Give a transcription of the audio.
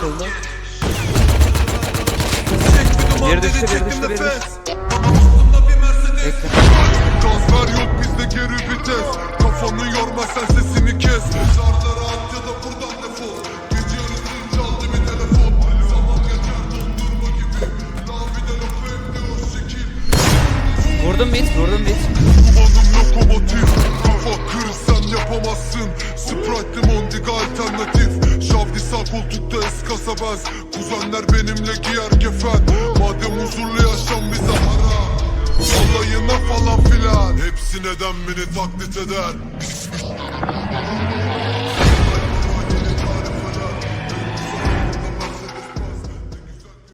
açıldı. Bir düştü, bir düştü, bir düştü. Bekle. Transfer yok bizde geri vites Kafanı yorma sen sesini kes. Mezarlara at ya da buradan defol. Geçiyoruz ince aldı bir telefon? Zaman geçer dondurma gibi. Lavide lafı hep de o şekil Vurdum bit vurdum bit Dumanım lokomotif. Kafa kır sen yapamazsın. Sprite limon diga alternatif bez Kuzenler benimle giyer kefen Madem huzurlu yaşam bize haram Alayına falan filan. Hepsi neden beni taklit eder